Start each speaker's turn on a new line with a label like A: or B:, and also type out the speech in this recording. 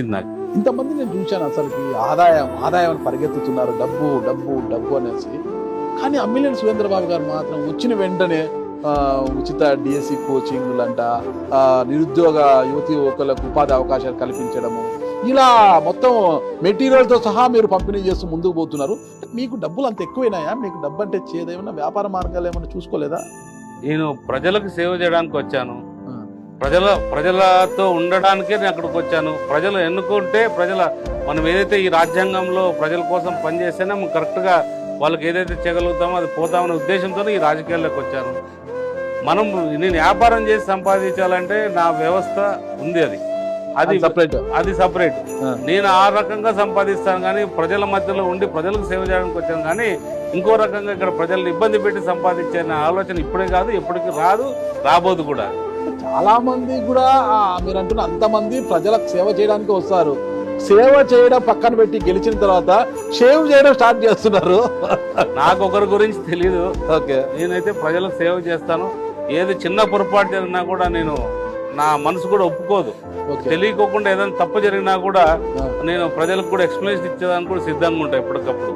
A: వచ్చింది నాకు.
B: ఇంతమంది నేను చూశాను అసలుకి ఆదాయం ఆదాయం పరిగెత్తుతున్నారు డబ్బు డబ్బు డబ్బు అనేసి. కానీ అమ్మిలేని సురేంద్రబాబు గారు మాత్రం వచ్చిన వెంటనే ఉచిత డిఎస్సి కోచింగ్లంట ఆ, నిరుద్యోగ యువతి యువకులకు ఉపాధి అవకాశాలు కల్పించడము. ఇలా మొత్తం మెటీరియల్తో సహా మీరు పంపిణీ చేస్తూ ముందుకు పోతున్నారు. మీకు డబ్బులు అంత ఎక్కువైనాయా? మీకు డబ్బు అంటే చేదేమన్నా వ్యాపార మార్గాలు ఏమన్నా చూసుకోలేదా?
A: నేను ప్రజలకు సేవ చేయడానికి వచ్చాను. ప్రజల ప్రజలతో ఉండడానికే నేను అక్కడికి వచ్చాను. ప్రజలు ఎన్నుకుంటే ప్రజల మనం ఏదైతే ఈ రాజ్యాంగంలో ప్రజల కోసం పనిచేస్తేనే మనం కరెక్ట్గా వాళ్ళకి ఏదైతే చేయగలుగుతామో అది పోతామనే ఉద్దేశంతో ఈ రాజకీయాల్లోకి వచ్చాను. మనం నేను వ్యాపారం చేసి సంపాదించాలంటే నా వ్యవస్థ ఉంది అది. అది
B: సపరేట్
A: అది సపరేట్. నేను ఆ రకంగా సంపాదిస్తాను కానీ ప్రజల మధ్యలో ఉండి ప్రజలకు సేవ చేయడానికి వచ్చాను కానీ ఇంకో రకంగా ఇక్కడ ప్రజల్ని ఇబ్బంది పెట్టి సంపాదించే ఆలోచన ఇప్పుడే కాదు ఎప్పటికీ రాదు రాబోదు కూడా.
B: చాలా మంది కూడా మీరు అంటున్న అంతమంది ప్రజలకు సేవ చేయడానికి వస్తారు. సేవ చేయడం పక్కన పెట్టి గెలిచిన తర్వాత షేవ్ చేయడం స్టార్ట్ చేస్తున్నారు.
A: నాకు ఒకరి గురించి తెలియదు
B: ఓకే.
A: నేనైతే ప్రజలకు సేవ చేస్తాను. ఏది చిన్న పొరపాటు జరిగినా కూడా నేను నా మనసు కూడా ఒప్పుకోదు. తెలియకోకుండా ఏదైనా తప్పు జరిగినా కూడా. నేను ప్రజలకు కూడా ఎక్స్ప్లెనేషన్ ఇచ్చేదానికి కూడా సిద్ధంగా ఉంటాను ఎప్పటికప్పుడు